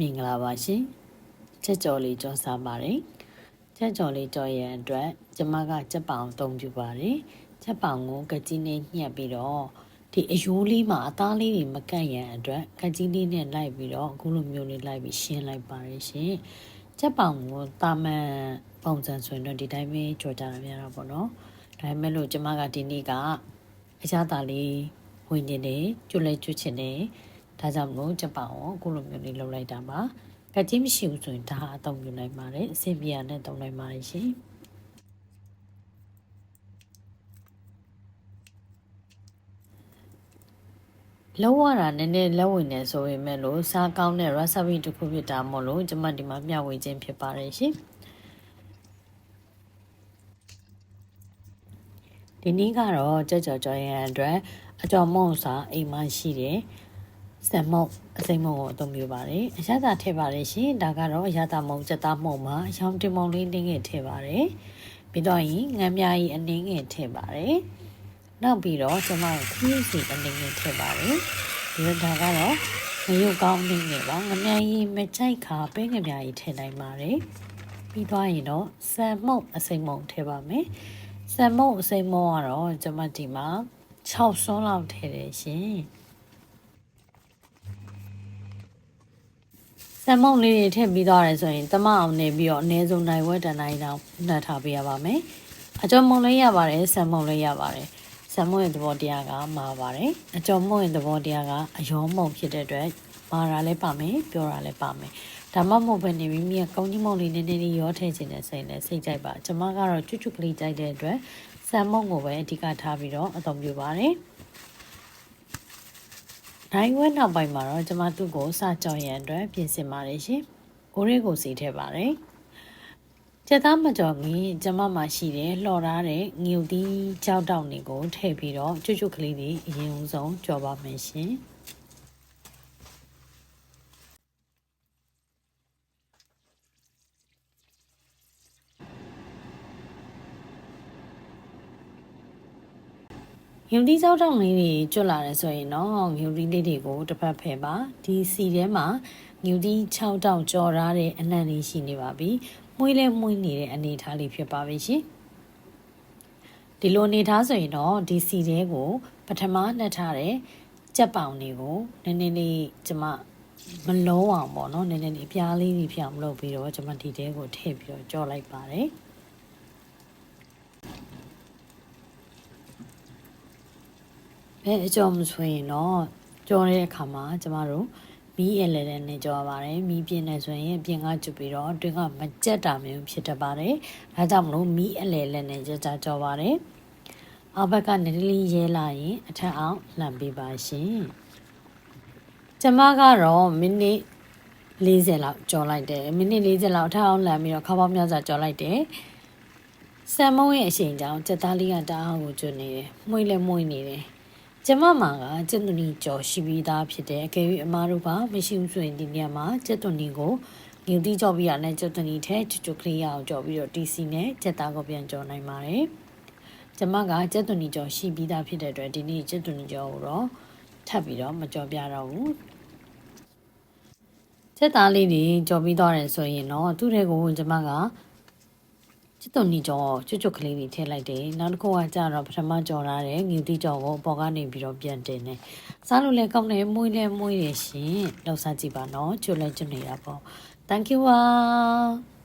မင်္ဂလာပါရှင်ချက်ကြော်လေးကြောစားပါတယ်ချက်ကြော်လေးကြောရန်အတွက်ကျမကချက်ပောင်အသုံးပြုပါတယ်ချက်ပောင်ကိုကကြီးနဲ့ညှက်ပြီးတော့ဒီအယိုးလေးမှာအသားလေးတွေမကန့်ရန်အတွက်ကကြီးလေးနဲ့လိုက်ပြီးတော့အခုလိုမျိုးလေးလိုက်ပြီးရှင်းလိုက်ပါတယ်ရှင်ချက်ပောင်ကိုတာမန်ပုံစံဆိုရင်တော့ဒီတိုင်းပဲကြော်ကြတာများတာပေါ့နော်ဒါပေမဲ့လို့ကျမကဒီနေ့ကအရသာလေးဝင်နေတယ်ကျွလဲကျွချင်တယ် ဒါကြောင့်မလို့ချက်ပောင်ကိုအခုလိုမျိုးလေးလုပ်လိုက်တာပါကကြီးမရှိဘူးဆိုရင်ဒါအသုံးပြုနိုင်ပါတယ်အဆင်ပြေရနဲ့သုံးနိုင်ပါတယ်ရှင်လောက်ရတာနည်းနည်းလက်ဝင်နေဆိုပေမဲ့လို့စားကောင်းတဲ့ recipe တစ်ခုဖြစ်တာမို့လို့ကျွန်မဒီမှာမျှဝေခြင်းဖြစ်ပါတယ်ရှင်ဒီနေ့ကတော့ကြော်ကြော်ကြော်ရန်အတွက်အကြော်မုံစာအိမ်မှာရှိတယ် စံမုံအစိမ့်မုံကိုအသုံးပြုပါတယ်အရသာထည့်ပါတယ်ရှင်ဒါကတော့အရသာမုံစက်သားမုံမှာအရောင်တင်မုံလေးတင်းငယ်ထည့်ပါတယ်ပြီးတော့ရင်ငံမြားကြီးအနည်းငယ်ထည့်ပါတယ်နောက်ပြီးတော့ကျွန်မခရီးစီအနည်းငယ်ထည့်ပါတယ်ဒီဒါကတော့ငရုတ်ကောင်းနေငယ်ပါငမြကြီးမချိုက်ခါပဲငမြကြီးထည့်နိုင်ပါတယ်ပြီးသွားရင်တော့စံမုံအစိမ့်မုံထည့်ပါမယ်စံမုံအစိမ့်မုံကတော့ကျွန်မဒီမှာ6စွန်းလောက်ထည့်တယ်ရှင် စံမုံလေးတွေထည့်ပြီးသွားတယ်ဆိုရင်တမအောင်နေပြီးတော့အနည်းဆုံးနိုင်ဝက်တန်နိုင်တော့နှက်ထားပေးရပါမယ်အကျော်မုံလေးရပါတယ်စံမုံလေးရပါတယ်ဆံမွင့်သဘောတရားကမာပါတယ်အကျော်မွင့်သဘောတရားကအယောမုံဖြစ်တဲ့အတွက်မာတာလည်းပါမယ်ပြောတာလည်းပါမယ်ဒါမှမဟုတ်ဘဲနေမိမိကကောင်းကြီးမုံလေးနည်းနည်းလေးရောထည့်ခြင်းနဲ့စိတ်နဲ့စိတ်ကြိုက်ပါကျွန်မကတော့ချွတ်ချွတ်ကလေးကြိုက်တဲ့အတွက်ဆံမုံကိုပဲအဓိကထားပြီးတော့အသုံးပြုပါတယ် နိုင်ဝဲနောက်ပိုင်းမှာတော့ကျွန်မသူ့ကိုစကြောင်ရန်အတွက်ပြင်ဆင်ပါတယ်ရှင်။အိုးလေးကိုစီထည့်ပါတယ်။ကျက်သားမကြော်ခင်ကျမမှာရှိတဲ့လှော်ထားတဲ့ငြုပ်သီးကြောက်တောက်တွေကိုထည့်ပြီးတော့ကျွတ်ကျွတ်ကလေးတွေအရင်ဆုံးကြော်ပါမယ်ရှင် ငြုံတီးကြောက်တောက်လေးတွေကျွတ်လာတယ်ဆိုရင်တော့ငြုံတီးလေးတွေကိုတစ်ဖက်ဖယ်ပါဒီစီထဲမှာငြုံတီး6တောက်ကြော်ထားတဲ့အနံ့လေးရှိနေပါပြီမွေးလဲမွေးနေတဲ့အနေအထားလေးဖြစ်ပါပြီရှင်ဒီလိုအနေထားဆိုရင်တော့ဒီစီတဲကိုပထမနှက်ထားတဲ့ကြက်ပောင်တွေကိုနည်းနည်းလေးကျမမလုံးအောင်ပေါ့နော်နည်းနည်းလေးအပြားလေးတွေဖြောင်းလုပ်ပြီးတော့ကျမဒီတဲကိုထည့်ပြီးတော့ကြော်လိုက်ပါတယ် ဘယ်အကြော်မဆိုရင်တော့ကြော်တဲ့အခါမှာကျမတို့မီးအလဲလဲနဲ့ကြောပါတယ်မီးပြင်းနေဆိုရင်ပြင်ကကျွပြီးတော့အတွင်းကမကြက်တာမျိုးဖြစ်တတ်ပါတယ်ဒါကြောင့်မလို့မီးအလဲလဲနဲ့ကြကြကြောပါတယ်အောက်ဘက်ကနေလေးရဲလာရင်အထက်အောင်လှန်ပေးပါရှင်ကျမကတော့မိနစ်40လောက်ကြော်လိုက်တယ်မိနစ်40လောက်အထက်အောင်လှန်ပြီးတော့ခါပေါင်းများစွာကြော်လိုက်တယ်ဆမ်မုံရဲ့အချိန်ကြောင့်စက်သားလေးကတအားကိုကျွနေတယ်မှုိလဲမှုိနေတယ် ကျမမှာကကျက်သွနီကြော်ရှိပြီးသားဖြစ်တယ်အကယ်၍အမားတို့ကမရှိဘူးဆိုရင်ဒီနေရာမှာကျက်သွနီကိုငူတီကြော်ပြီးရတဲ့ကျက်သွနီထဲချွတ်ချွတ်ကလေးရအောင်ကြော်ပြီးတော့ TC နဲ့ကျက်သားကိုပြန်ကြော်နိုင်ပါတယ်ကျမကကျက်သွနီကြော်ရှိပြီးသားဖြစ်တဲ့အတွက်ဒီနေ့ကျက်သွနီကြော်ကိုတော့ထပ်ပြီးတော့မကြော်ပြတော့ဘူးချက်သားလေးတွေကြော်ပြီးသွားတယ်ဆိုရင်တော့သူ့ထဲကိုကျမက ချစ်တုံနီကြောကျွတ်ကျွတ်ကလေးတွေထည့်လိုက်တယ်နောက်တစ်ခုကကြတော့ပထမကြော်ထားတဲ့ငူတီကြောကိုအပေါ်ကနေပြီးတော့ပြန်တင်တယ်စားလို့လည်းကောင်းတယ်မွေးလည်းမွေးရရှင်လောက်စားကြည့်ပါနော်ကျွတ်လည်းကျွတ်နေတာပေါ့ thank you ပါ